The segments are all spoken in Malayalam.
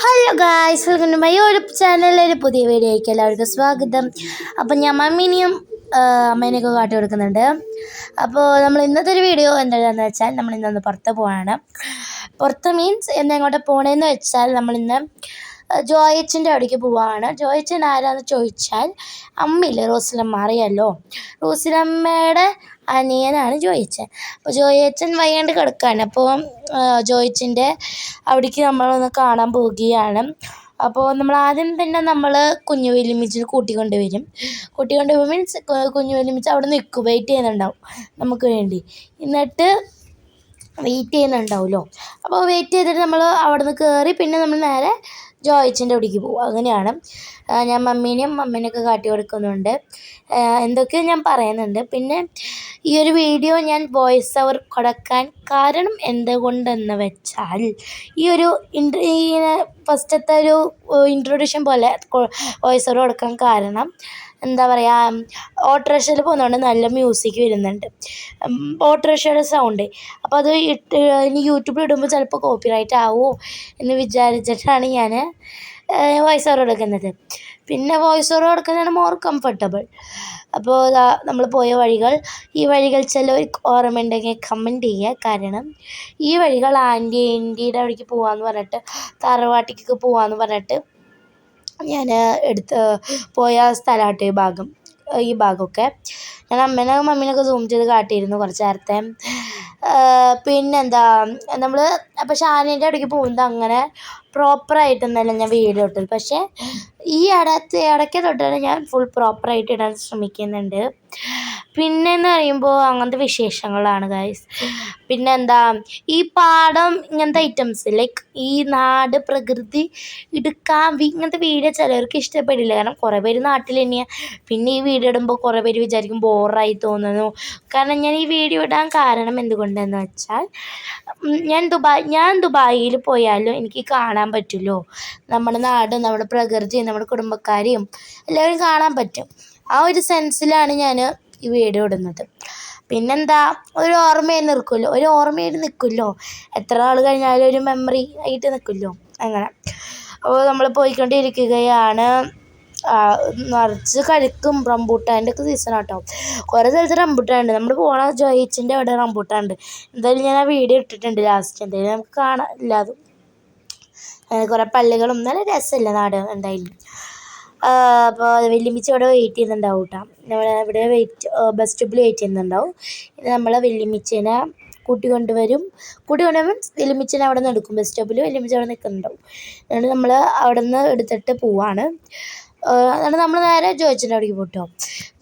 ഹലോ ഗായ്സ് വെൽക്കം മൈ ഒരു ചാനലിലെ പുതിയ വീഡിയോ വീഡിയോയ്ക്ക് എല്ലാവർക്കും സ്വാഗതം. അപ്പം ഞാൻ മമ്മീനെയും അമ്മേനെയൊക്കെ കാട്ടി കൊടുക്കുന്നുണ്ട്. അപ്പോൾ നമ്മൾ ഇന്നത്തെ ഒരു വീഡിയോ എന്താണെന്ന് വെച്ചാൽ നമ്മൾ ഇന്നൊന്ന് പുറത്ത് പോവാണ്. പുറത്ത് മീൻസ് എന്നെങ്ങോട്ട് പോകണമെന്ന് വെച്ചാൽ നമ്മളിന്ന് ജോയച്ചിന്റെ അവിടേക്ക് പോവാണ്. ജോയച്ചൻ ആരാന്ന് ചോദിച്ചാൽ അമ്മയില്ലേ റോസിലമ്മ അറിയാമല്ലോ റോസിലമ്മയുടെ അനിയനാണ് ജോയിച്ചൻ. അപ്പോൾ ജോയിച്ചൻ വയ്യാണ്ട് കിടക്കുകയാണ് അപ്പോൾ ജോയച്ചന്റെ അവിടേക്ക് നമ്മളൊന്ന് കാണാൻ പോവുകയാണ്. അപ്പോൾ നമ്മൾ ആദ്യം തന്നെ നമ്മൾ കുഞ്ഞു വലിമിച്ചിൽ കൂട്ടിക്കൊണ്ട് വരും. കൂട്ടിക്കൊണ്ട് പോകും മീൻസ് കുഞ്ഞു വലിമിച്ച് അവിടെ നിൽക്കും. വെയിറ്റ് ചെയ്യുന്നുണ്ടാവും നമുക്ക് വേണ്ടി. എന്നിട്ട് വെയിറ്റ് ചെയ്യുന്നുണ്ടാവുമല്ലോ. അപ്പോൾ വെയിറ്റ് ചെയ്തിട്ട് നമ്മൾ അവിടെ നിന്ന് കയറി പിന്നെ നമ്മൾ നേരെ ജോയിച്ചിന്റെ അവിടേക്ക് പോകും അങ്ങനെയാണ് ഞാൻ മമ്മീനെയും മമ്മീനെയൊക്കെ കാട്ടി കൊടുക്കുന്നുണ്ട്. എന്തൊക്കെയോ ഞാൻ പറയുന്നുണ്ട്. പിന്നെ ഈ ഒരു വീഡിയോ ഞാൻ വോയിസ് ഓവർ കൊടുക്കാൻ കാരണം എന്തുകൊണ്ടെന്ന് വെച്ചാൽ ഈ ഒരു ഇൻട്ര ഫസ്റ്റത്തെ ഒരു ഇൻട്രൊഡക്ഷൻ പോലെ വോയിസ് ഓവർ കൊടുക്കാൻ കാരണം എന്താ പറയുക ഓട്ടോറിക്ഷയിൽ പോകുന്നതുകൊണ്ട് നല്ല മ്യൂസിക് വരുന്നുണ്ട്. ഓട്ടോറിക്ഷയുടെ സൗണ്ട് അപ്പോൾ അത് ഇട്ട് ഇനി യൂട്യൂബിൽ ഇടുമ്പോൾ ചിലപ്പോൾ കോപ്പിറൈറ്റ് ആവുമോ എന്ന് വിചാരിച്ചിട്ടാണ് ഞാൻ വോയിസ് ഓവർ കൊടുക്കുന്നത്. പിന്നെ വോയിസ് ഓവർ കൊടുക്കുന്നതാണ് മോർ കംഫർട്ടബിൾ അപ്പോൾ നമ്മൾ പോയ വഴികൾ ഈ വഴികൾ ചിലവർക്ക് ഓർമ്മയുണ്ടെങ്കിൽ കമന്റ് ചെയ്യുക. കാരണം ഈ വഴികൾ ആന്റി ആന്റിയുടെ അവിടേക്ക് പോകാമെന്ന് പറഞ്ഞിട്ട് തറവാട്ടിലേക്ക് പോകാമെന്ന് പറഞ്ഞിട്ട് ഞാൻ എടുത്ത് പോയ സ്ഥലമാട്ടോ ഈ ഭാഗം ഈ ഭാഗമൊക്കെ. ഞാൻ അമ്മേനെ മമ്മീനൊക്കെ സൂം ചെയ്ത് കാട്ടിയിരുന്നു കുറച്ച് നേരത്തെ. പിന്നെന്താ നമ്മൾ അപ്പോൾ ഷാനീന്റെ അവിടേക്ക് പോകുന്നത് അങ്ങനെ പ്രോപ്പറായിട്ടൊന്നുമല്ല ഞാൻ വീഡിയോ ഇട്ടത്. പക്ഷേ ഈ ഇടത്ത് ഇടയ്ക്ക് തൊട്ടാണ് ഞാൻ ഫുൾ പ്രോപ്പറായിട്ട് ഇടാൻ ശ്രമിക്കുന്നുണ്ട്. പിന്നെന്ന് പറയുമ്പോൾ അങ്ങനത്തെ വിശേഷങ്ങളാണ് ഗൈസ് പിന്നെന്താ ഈ പാടം ഇങ്ങനത്തെ ഐറ്റംസ് ലൈക്ക് ഈ നാട് പ്രകൃതി എടുക്കാൻ ഇങ്ങനത്തെ വീഡിയോ ചിലവർക്ക് ഇഷ്ടപ്പെടില്ല. കാരണം കുറേ പേര് നാട്ടിൽ തന്നെയാണ് പിന്നെ ഈ വീഡിയോ ഇടുമ്പോൾ കുറേ പേര് വിചാരിക്കും ബോറായി തോന്നുന്നു. കാരണം ഞാൻ ഈ വീഡിയോ ഇടാൻ കാരണം എന്തുകൊണ്ടെന്ന് വെച്ചാൽ ഞാൻ ദുബായ് ഞാൻ ദുബായിൽ പോയാലും എനിക്ക് കാണാൻ പറ്റുമല്ലോ നമ്മുടെ നാട് നമ്മുടെ പ്രകൃതിയും നമ്മുടെ കുടുംബക്കാരെയും എല്ലാവരും കാണാൻ പറ്റും. ആ ഒരു സെൻസിലാണ് ഞാൻ ഈ വീഡിയോ ഇടുന്നത്. പിന്നെന്താ? ഒരു ഓർമ്മയിൽ നിൽക്കുമല്ലോ? ഒരു ഓർമ്മയായിട്ട് നിൽക്കുമല്ലോ? എത്ര നാൾ കഴിഞ്ഞാലും ഒരു മെമ്മറി ആയിട്ട് നിൽക്കുമല്ലോ? അങ്ങനെ. അപ്പോൾ നമ്മൾ പോയിക്കൊണ്ടിരിക്കുകയാണ്. നിറച്ച് കഴിക്കും റംബൂട്ടാന്റെ ഒക്കെ സീസൺ ആട്ടോ. കുറേ സ്ഥലത്ത് റംബൂട്ടാനുണ്ട്. നമ്മൾ പോണ ജോയിച്ചിന്റെ അവിടെ റംബൂട്ടാനുണ്ട്. എന്തായാലും ഞാൻ ആ വീഡിയോ ഇട്ടിട്ടുണ്ട് ലാസ്റ്റ് എന്തായാലും നമുക്ക് കാണാം. എല്ലാതും കുറേ പള്ളികളും നല്ല രസമല്ല നാട് എന്തായാലും. അപ്പോൾ വെല്ലുമ്മിച്ച് ഇവിടെ വെയിറ്റ് ചെയ്യുന്നുണ്ടാവും കേട്ടോ നമ്മൾ ഇവിടെ വെയിറ്റ് ബസ് സ്റ്റോപ്പിൽ വെയിറ്റ് ചെയ്യുന്നുണ്ടാവും. ഇത് നമ്മൾ വെല്ലുമ്മിച്ചിനെ കൂട്ടി കൊണ്ടുവരും. കൂട്ടി കൊണ്ടുവരും മീൻസ് വെല്ലുമ്മിച്ചിനെ അവിടെ നിന്ന് എടുക്കും ബസ് സ്റ്റോപ്പിൽ വെല്ലുമ്മിച്ച് അവിടെ നിൽക്കുന്നുണ്ടാവും. എന്നിട്ട് നമ്മൾ അവിടെ നിന്ന് എടുത്തിട്ട് പോവാണ്. അതാണ് നമ്മൾ നേരെ ജോയിച്ചിന്റെ അവിടേക്ക് പോട്ടോ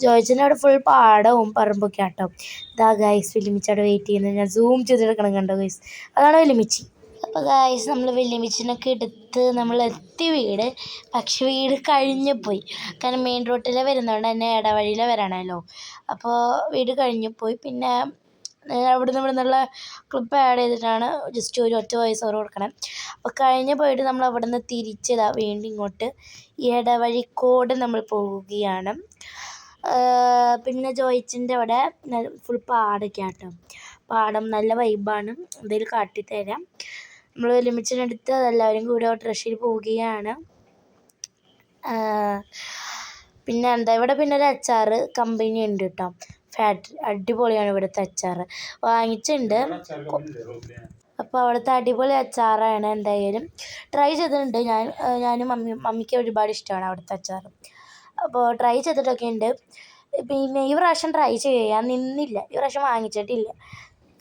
ജോയിച്ചിന്റെ അവിടെ ഫുൾ പാടവും പറമ്പൊക്കെ ആട്ടോ. ഇതാ ഗൈസ് വെല്ലുമിച്ച് അവിടെ വെയിറ്റ് ചെയ്യുന്നത്. ഞാൻ സൂം ചെയ്തെടുക്കണം കണ്ടോ ഗൈസ് അതാണ് വെല്ലുമ്മിച്ചി അപ്പോൾ ഗായ്സ് നമ്മൾ വെല്ലുമിച്ചിനൊക്കെ എടുത്ത് നമ്മൾ എത്തി വീട്. പക്ഷെ വീട് കഴിഞ്ഞു പോയി. കാരണം മെയിൻ റോട്ടിലെ വരുന്നതുകൊണ്ട് തന്നെ ഇടവഴിയിലെ വരണമല്ലോ അപ്പോൾ വീട് കഴിഞ്ഞു പോയി. പിന്നെ അവിടെ നിന്ന് ഇവിടെ നിന്നുള്ള ക്ലിപ്പ് ആഡ് ചെയ്തിട്ടാണ് ജസ്റ്റ് ഒരു ഒറ്റ വോയിസ് ഓവർ കൊടുക്കണം. അപ്പോൾ കഴിഞ്ഞ് പോയിട്ട് നമ്മൾ അവിടെ നിന്ന് തിരിച്ചതാ വീണ്ടും ഇങ്ങോട്ട്. ഈ ഇടവഴിക്കോട് നമ്മൾ പോവുകയാണ്. പിന്നെ ജോയിച്ചിന്റെ അവിടെ ഫുൾ പാടൊക്കെ പാടം നല്ല വൈബാണ് എന്തെങ്കിലും കാട്ടിത്തരാം. നമ്മൾ ഒരുമിച്ചിനടുത്ത് എല്ലാവരും കൂടി ഓട്ടോറിക്ഷയിൽ പോവുകയാണ്. പിന്നെ എന്താ ഇവിടെ പിന്നെ ഒരു അച്ചാർ കമ്പനി ഉണ്ട് കേട്ടോ ഫാക്ടറി അടിപൊളിയാണ് ഇവിടുത്തെ അച്ചാർ വാങ്ങിച്ചിട്ടുണ്ട്. അപ്പോൾ അവിടുത്തെ അടിപൊളി അച്ചാറാണ് എന്തായാലും. ട്രൈ ചെയ്തിട്ടുണ്ട്. ഞാൻ ഞാനും മമ്മി മമ്മിക്ക് ഒരുപാട് ഇഷ്ടമാണ് അവിടുത്തെ അച്ചാർ അപ്പോൾ ട്രൈ ചെയ്തിട്ടൊക്കെ ഉണ്ട്. പിന്നെ ഈ പ്രാവശ്യം ട്രൈ ചെയ്യാൻ നിന്നില്ല. ഈ പ്രാവശ്യം വാങ്ങിച്ചിട്ടില്ല.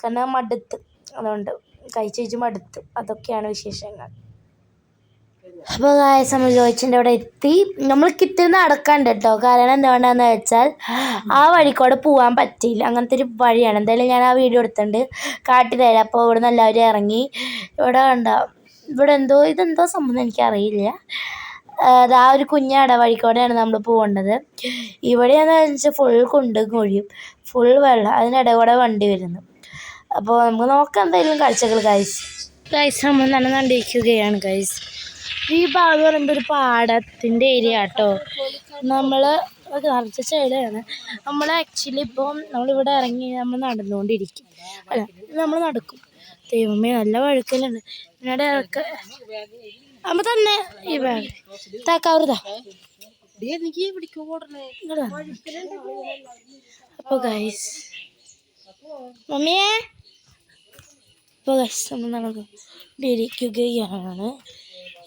കാരണം മടുത്ത്. അതുകൊണ്ട് കഴിച്ച് കഴിച്ച് മടുത്തു. അതൊക്കെയാണ് വിശേഷങ്ങൾ. അപ്പോൾ ഗായസ് നമ്മൾ ജോയിച്ചിന്റെ അവിടെ എത്തി. നമ്മൾ കിത്തിരുന്ന് നടക്കാണ്ട് കേട്ടോ കാരണം എന്തുകൊണ്ടാന്ന് വെച്ചാൽ ആ വഴിക്കൂടെ പോകാൻ പറ്റിയില്ല. അങ്ങനത്തെ ഒരു വഴിയാണ്. എന്തായാലും ഞാൻ ആ വീഡിയോ എടുത്തിട്ടുണ്ട്. കാട്ടി തരാം അപ്പോൾ ഇവിടെ നിന്ന് എല്ലാവരും ഇറങ്ങി. ഇവിടെ കണ്ടോ ഇവിടെ എന്തോ ഇതെന്തോ സംബന്ധം എനിക്കറിയില്ല ആ ഒരു കുഞ്ഞാട ഇടവഴിക്കൂടെയാണ് നമ്മൾ പോകേണ്ടത്. ഇവിടെയാന്ന് വെച്ചാൽ ഫുൾ കുണ്ടും കുഴിയും ഫുൾ വെള്ളം. അതിനിടെ കൂടെ വണ്ടി വരുന്നു. അപ്പോൾ നമുക്ക് നോക്കാം എന്തായാലും കാഴ്ചകൾ ഗൈസ് ഗൈസ് നമ്മൾ നടന്നുകൊണ്ടിരിക്കുകയാണ് ഗൈസ് ഈ ഭാഗം എന്ന് പറയുമ്പോൾ ഒരു പാടത്തിന്റെ ഏരിയ കേട്ടോ നമ്മൾ നിറച്ച ചെടിയാണ് നമ്മൾ ആക്ച്വലി ഇപ്പം നമ്മളിവിടെ ഇറങ്ങി നമ്മൾ നടന്നുകൊണ്ടിരിക്കും അല്ല നമ്മൾ നടക്കും. ദൈവമേ നല്ല വഴുക്കലുണ്ട്. എന്നോട് ഇറക്ക അമ്മ തന്നെ ഈ പിടിക്കോ ഓടണേ. അപ്പൊ ഗൈസ് മമ്മിയെ അപ്പോൾ വിഷമം നമ്മൾ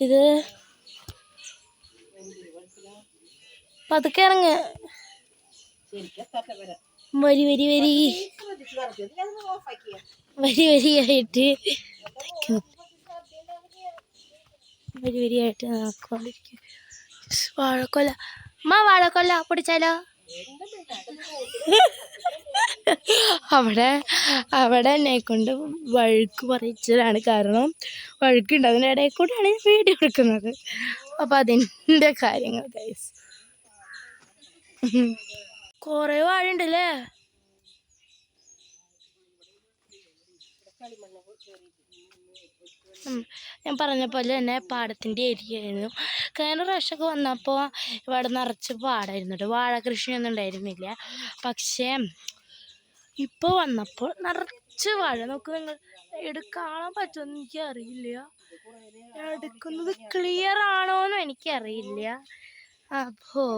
ഇത് പതുക്കെ ഇറങ്ങ്. വരി വരി വരി. വരി വരിയായിട്ട്. വരി വരിയായിട്ട് നടക്കൊണ്ടിരിക്കും വാഴക്കൊല. അമ്മ വാഴക്കൊല പൊടിച്ചാലോ? അവിടെ അവിടെ എന്നെ കൊണ്ട് വഴുക്ക് പറയിച്ചതാണ് കാരണം വഴുക്കുണ്ട്. അതിനിടയിൽ കൂടെയാണ് ഞാൻ വീഡിയോ എടുക്കുന്നത്. അപ്പം അതിന്റെ കാര്യങ്ങൾ ഗൈസ് കുറേ വാഴ ഉണ്ടല്ലേ. ഞാൻ പറഞ്ഞ പോലെ തന്നെ പാടത്തിന്റെ ഏരിയ ആയിരുന്നു കഴിഞ്ഞ പ്രാവശ്യമൊക്കെ വന്നപ്പോൾ ഇവിടെ നിറച്ച് പാടായിരുന്നു വാഴ കൃഷിയൊന്നും ഉണ്ടായിരുന്നില്ല. പക്ഷേ ഇപ്പോൾ വന്നപ്പോൾ നിറച്ച് വാഴ. നോക്ക് നിങ്ങൾ എടുക്കാൻ പറ്റുമെന്ന് എനിക്ക് അറിയില്ല എടുക്കുന്നത് ക്ലിയർ ആണോന്നും എനിക്കറിയില്ല. അപ്പോൾ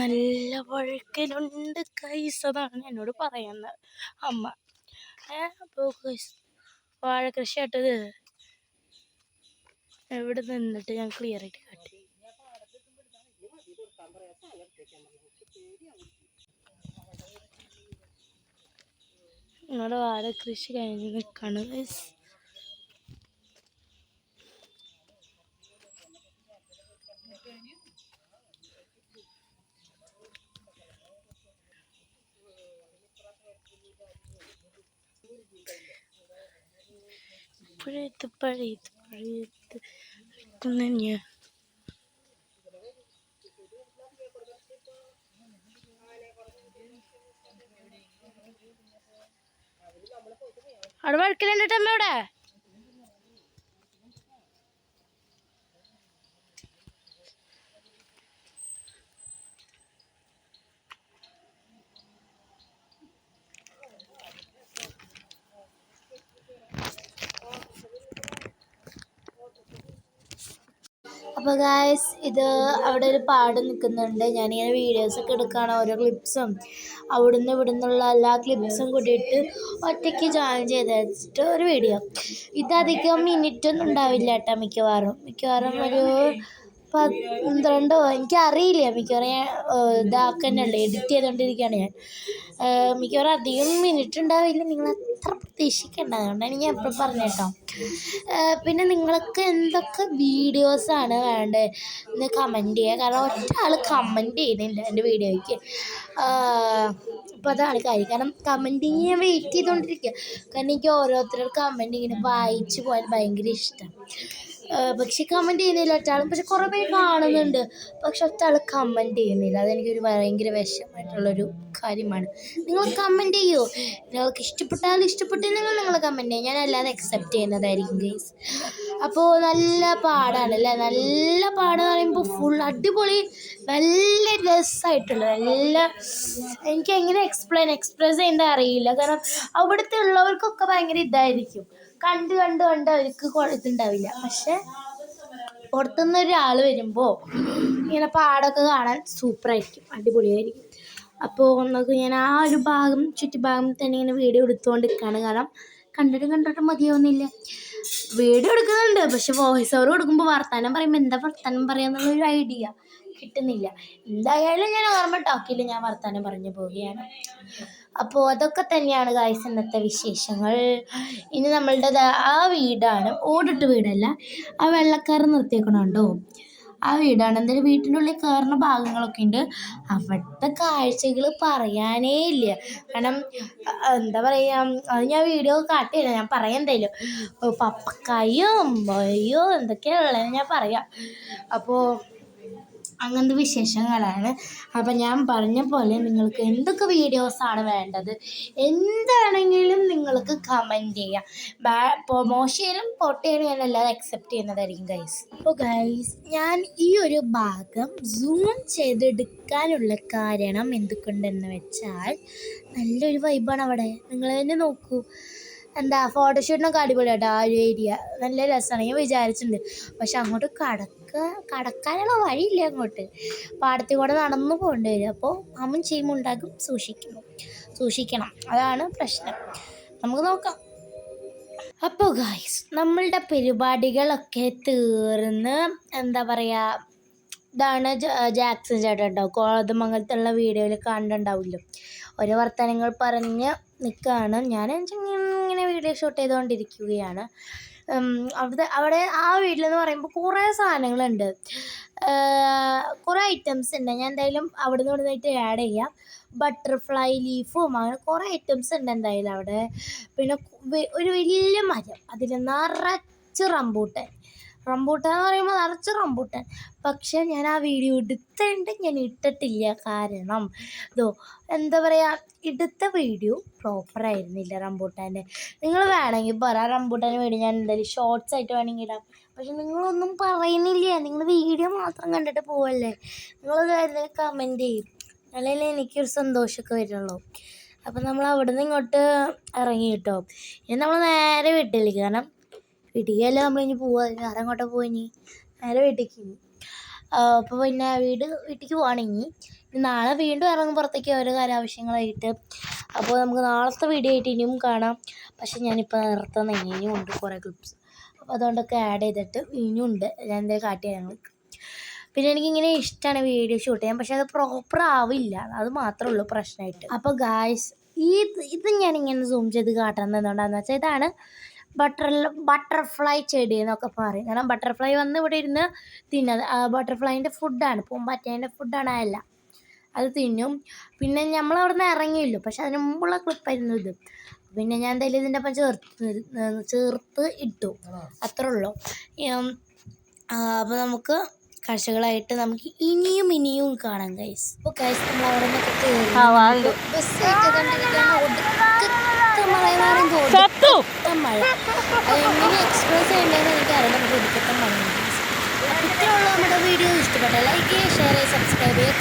നല്ല വഴുക്കലുണ്ട് കൈസതാണ് എന്നോട് പറയുന്നത്. അമ്മ. അപ്പോൾ വാഴ കൃഷി കൃഷിയായിട്ടത് എവിടെ നിന്നിട്ട് ഞാൻ ക്ലിയർ ആയിട്ട് കാട്ടി. നിങ്ങളുടെ വാഴ കൃഷി കഴിഞ്ഞ് നിൽക്കാണ് ഗൈസ് പഴയത് പഴയത് പഴയത് തന്നെയാ അവിടെ വഴക്കിലുണ്ട് അമ്മ ഇവിടെ അപ്പോൾ ഗായ്സ് ഇത് അവിടെ ഒരു പാട് നിൽക്കുന്നുണ്ട്. ഞാനിങ്ങനെ വീഡിയോസൊക്കെ എടുക്കുകയാണ് ഓരോ ക്ലിപ്സും അവിടുന്ന് ഇവിടുന്നുള്ള എല്ലാ ക്ലിപ്സും കൂടിയിട്ട് ഒറ്റയ്ക്ക് ജോയിൻ ചെയ്ത് വെച്ചിട്ട് ഒരു വീഡിയോ ഇതധികം മിനിറ്റ് ഒന്നും ഉണ്ടാവില്ല കേട്ടോ മിക്കവാറും. മിക്കവാറും ഒരു പന്ത്രണ്ടോ എനിക്കറിയില്ല. മിക്കവാറും ഞാൻ ഇതാക്കുന്നുണ്ട് എഡിറ്റ് ചെയ്തുകൊണ്ടിരിക്കുകയാണ് ഞാൻ. മിക്കവാറും അധികം മിനിറ്റ് ഉണ്ടാവില്ല. നിങ്ങൾ അത്ര പ്രതീക്ഷിക്കേണ്ട. അതുകൊണ്ടാണ് ഞാൻ എപ്പോഴും പറഞ്ഞേട്ടോ. പിന്നെ നിങ്ങൾക്ക് എന്തൊക്കെ വീഡിയോസാണ് വേണ്ടത്? എന്ന് കമന്റ് ചെയ്യുക കാരണം ഒറ്റ ആൾ കമന്റ് ചെയ്യുന്നില്ല എന്റെ വീഡിയോയ്ക്ക് അപ്പോൾ അതാണ് കാര്യം. കാരണം കമന്റിങ് ഞാൻ വെയിറ്റ് ചെയ്തുകൊണ്ടിരിക്കുക കാരണം എനിക്ക് ഓരോരുത്തരുടെ കമന്റ് ഇങ്ങനെ വായിച്ച് പോകാൻ ഭയങ്കര ഇഷ്ടം. പക്ഷെ കമന്റ് ചെയ്യുന്നില്ല. ഒറ്റാളും പക്ഷെ കുറേ പേര് കാണുന്നുണ്ട്. പക്ഷെ ഒറ്റാൾ കമന്റ് ചെയ്യുന്നില്ല. അതെനിക്കൊരു ഭയങ്കര വിഷമമായിട്ടുള്ളൊരു കാര്യമാണ്. നിങ്ങൾ കമന്റ് ചെയ്യൂ? നിങ്ങൾക്ക് ഇഷ്ടപ്പെട്ടാൽ ഇഷ്ടപ്പെട്ടില്ലെങ്കിൽ നിങ്ങൾ കമന്റ് ചെയ്യും. ഞാൻ അല്ലാതെ അക്സെപ്റ്റ് ചെയ്യുന്നതായിരിക്കും ഗൈസ് അപ്പോൾ നല്ല പാടാണ് അല്ലേ? നല്ല പാടെന്ന് പറയുമ്പോൾ ഫുൾ അടിപൊളി നല്ല രസമായിട്ടുള്ള നല്ല എനിക്ക് എങ്ങനെ എക്സ്പ്ലെയിൻ എക്സ്പ്രസ് ചെയ്യേണ്ട അറിയില്ല. കാരണം അവിടുത്തെ ഉള്ളവർക്കൊക്കെ ഭയങ്കര ഇതായിരിക്കും. കണ്ട് കണ്ട് കണ്ട് അവർക്ക് ഇതുണ്ടാവില്ല. പക്ഷെ പുറത്തുനിന്ന് ഒരാൾ വരുമ്പോൾ ഇങ്ങനെ പാടൊക്കെ കാണാൻ സൂപ്പറായിരിക്കും. അടിപൊളിയായിരിക്കും. അപ്പോൾ നമുക്ക് ഞാൻ ആ ഒരു ഭാഗം ചുറ്റുഭാഗം തന്നെ ഇങ്ങനെ വീഡിയോ എടുത്തുകൊണ്ട് നിൽക്കുകയാണ് കാരണം കണ്ടിട്ട് കണ്ടിട്ട് മതിയാവുന്നില്ല. വീഡിയോ എടുക്കുന്നുണ്ട് പക്ഷെ വോയിസ് ഓവർ കൊടുക്കുമ്പോൾ വർത്തമാനം പറയുമ്പോൾ എന്താ വർത്തമാനം പറയാന്നുള്ളൊരു ഐഡിയ കിട്ടുന്നില്ല. എന്തായാലും ഞാൻ ഓർമ്മ ടോക്കിൽ ഞാൻ വർത്തമാനം പറഞ്ഞു പോവുകയാണ്. അപ്പോൾ അതൊക്കെ തന്നെയാണ് ഗായ്സ് ഇന്നത്തെ വിശേഷങ്ങൾ. ഇനി നമ്മളുടെ ആ വീടാണ്. ഓടിട്ട് വീടല്ല. ആ വെള്ളക്കാർ നിർത്തിയേക്കണുണ്ടോ? ആ വീടാണ്. എന്തായാലും വീട്ടിന്റെ ഉള്ളിൽ കയറുന്ന ഭാഗങ്ങളൊക്കെ ഉണ്ട്. അവിടുത്തെ കാഴ്ചകൾ പറയാനേ ഇല്ല. കാരണം എന്താ പറയുക അത് ഞാൻ വീഡിയോ കാട്ടിയില്ല ഞാൻ പറയാം എന്തായാലും. പപ്പക്കായും അയ്യോ എന്തൊക്കെയാണുള്ളത് ഞാൻ പറയാം. അപ്പോൾ അങ്ങനത്തെ വിശേഷങ്ങളാണ്. അപ്പം ഞാൻ പറഞ്ഞ പോലെ നിങ്ങൾക്ക് എന്തൊക്കെ വീഡിയോസാണ് വേണ്ടത്? എന്താണെങ്കിലും നിങ്ങൾക്ക് കമന്റ് ചെയ്യാം. ബാ മോശയിലും പൊട്ടയിലും ഞാൻ എല്ലാവരും അക്സെപ്റ്റ് ചെയ്യുന്നതായിരിക്കും ഗൈസ് അപ്പോൾ ഗൈസ് ഞാൻ ഈ ഒരു ഭാഗം സൂം ചെയ്തെടുക്കാനുള്ള കാരണം എന്തുകൊണ്ടെന്ന് വെച്ചാൽ നല്ലൊരു വൈബാണ് അവിടെ. നിങ്ങൾ തന്നെ നോക്കൂ. എന്താ ഫോട്ടോഷൂട്ടിനൊക്കെ അടിപൊളിയാട്ടോ ആ ഒരു ഏരിയ നല്ല രസമാണ്. ഞാൻ വിചാരിച്ചിട്ടുണ്ട്. പക്ഷെ അങ്ങോട്ട് കടക്ക കടക്കാനുള്ള വഴിയില്ല അങ്ങോട്ട്. പാടത്തിൽ കൂടെ നടന്നു പോകേണ്ടി വരും. അപ്പോൾ അമ്മൻ ഉണ്ടാക്കും സൂക്ഷിക്കണം സൂക്ഷിക്കണം. അതാണ് പ്രശ്നം. നമുക്ക് നോക്കാം. അപ്പോൾ ഗായ്സ് നമ്മളുടെ പരിപാടികളൊക്കെ തീർന്ന് എന്താ പറയുക ഇതാണ് ജാക്സൺ ചേട്ടൻ ഉണ്ടാവും കോതമംഗലത്തുള്ള വീഡിയോയിൽ കണ്ടിട്ടുണ്ടാവില്ലോ? ഓരോ വർത്തമാനങ്ങൾ പറഞ്ഞ് നിൽക്കുകയാണ് ഞാൻ വീഡിയോ ഷൂട്ട് ചെയ്തുകൊണ്ടിരിക്കുകയാണ്. അവിടെ അവിടെ ആ വീട്ടിലെന്ന് പറയുമ്പോൾ കുറേ സാധനങ്ങളുണ്ട്. കുറേ ഐറ്റംസ് ഉണ്ട്. ഞാൻ എന്തായാലും അവിടെ നിന്ന് ഇവിടെ നിന്നിട്ട് ആഡ് ചെയ്യാം. ബട്ടർഫ്ലൈ ലീഫും അങ്ങനെ കുറേ ഐറ്റംസ് ഉണ്ട് എന്തായാലും അവിടെ. പിന്നെ ഒരു വലിയ മരം. അതിൽ നിറച്ച് റംബൂട്ടാൻ. റംബൂട്ടാൻ എന്ന് പറയുമ്പോൾ നിറച്ച് റംബൂട്ടാൻ. പക്ഷേ ഞാൻ ആ വീഡിയോ എടുത്തിട്ടുണ്ട് ഞാൻ ഇട്ടിട്ടില്ല. കാരണം ഇതോ എന്താ പറയുക എടുത്ത വീഡിയോ പ്രോപ്പർ ആയിരുന്നില്ല റംബൂട്ടാന്റെ. നിങ്ങൾ വേണമെങ്കിൽ പറ റംബൂട്ടാന്റെ വീഡിയോ ഞാൻ എന്തായാലും ഷോർട്സ് ആയിട്ട് വേണമെങ്കിൽ ഇടാം. പക്ഷെ നിങ്ങളൊന്നും പറയുന്നില്ല. നിങ്ങൾ വീഡിയോ മാത്രം കണ്ടിട്ട് പോവല്ലേ? നിങ്ങൾ കമന്റ് ചെയ്യും. അല്ലെങ്കിൽ എനിക്കൊരു സന്തോഷമൊക്കെ വരുള്ളൂ. അപ്പം നമ്മൾ അവിടെ നിന്ന് ഇങ്ങോട്ട് ഇറങ്ങി കേട്ടോ. ഇനി നമ്മൾ നേരെ വീട്ടിലേക്ക് കാരണം വീട്ടിലേക്കല്ല നമ്മൾ ഇനി പോവുക വേറെ അങ്ങോട്ടാ പോയി ഇനി? നേരെ വീട്ടിലേക്ക് ഇനി. അപ്പോൾ പിന്നെ വീട് വീട്ടിലേക്ക് പോവാണെങ്കിൽ നാളെ വീണ്ടും ഇറങ്ങും പുറത്തേക്ക് ഓരോ കാര്യാവശ്യങ്ങളായിട്ട്. അപ്പോൾ നമുക്ക് നാളത്തെ വീഡിയോ ആയിട്ട് ഇനിയും കാണാം. പക്ഷെ ഞാനിപ്പോൾ നിർത്തുന്ന ഇനിയും ഉണ്ട് കുറേ ക്ലിപ്സ് അപ്പോൾ അതുകൊണ്ടൊക്കെ ആഡ് ചെയ്തിട്ട് ഇനിയും ഉണ്ട്. ഞാൻ എന്തായാലും കാട്ടി ഞങ്ങൾക്ക് പിന്നെ എനിക്കിങ്ങനെ ഇഷ്ടമാണ് വീഡിയോ ഷൂട്ട് ചെയ്യാൻ. പക്ഷെ അത് പ്രോപ്പർ ആവില്ല. അത് മാത്രമേ ഉള്ളൂ പ്രശ്നമായിട്ട് അപ്പോൾ ഗായ്സ് ഈ ഇത് ഞാനിങ്ങനെ സൂം ചെയ്ത് കാട്ടുന്നത് എന്തുകൊണ്ടാണെന്ന് വെച്ചാൽ ഇതാണ് ബട്ടർ ബട്ടർഫ്ലൈ ചെടി എന്നൊക്കെ പറയും. കാരണം ബട്ടർഫ്ലൈ വന്ന് ഇവിടെ ഇരുന്ന് തിന്നത്. ബട്ടർഫ്ലൈന്റെ ഫുഡാണ് പൂമ്പാറ്റേന്റെ ഫുഡാണ് അല്ല അത് തിന്നും. പിന്നെ നമ്മൾ അവിടെ നിന്ന് ഇറങ്ങിയല്ലോ പക്ഷെ അതിന് മുമ്പുള്ള ക്ലിപ്പായിരുന്നു ഇത്. പിന്നെ ഞാൻ എന്തായാലും ഇതിന്റെ ഒപ്പം ചേർത്ത് ചേർത്ത് ഇട്ടു. അത്രേ ഉള്ളൂ. അപ്പോൾ നമുക്ക് കാഴ്ചകളായിട്ട് നമുക്ക് ഇനിയും ഇനിയും കാണാം ഗൈസ് അപ്പോൾ ഗൈസ് നമ്മൾ അവിടെ നിന്നൊക്കെ ബസ് കണ്ടിരിക്കാൻ ഒടുക്കത്തെ മലയാളം മഴ അതെങ്ങനെ എക്സ്പ്രസ് ചെയ്യേണ്ടതെന്ന് എനിക്കറിയില്ല. മഴ ഇത്രയുള്ള നമ്മുടെ വീഡിയോ. ഇഷ്ടപ്പെട്ട ലൈക്ക് ചെയ്യുക ഷെയർ ചെയ്യുക സബ്സ്ക്രൈബ് ചെയ്യുക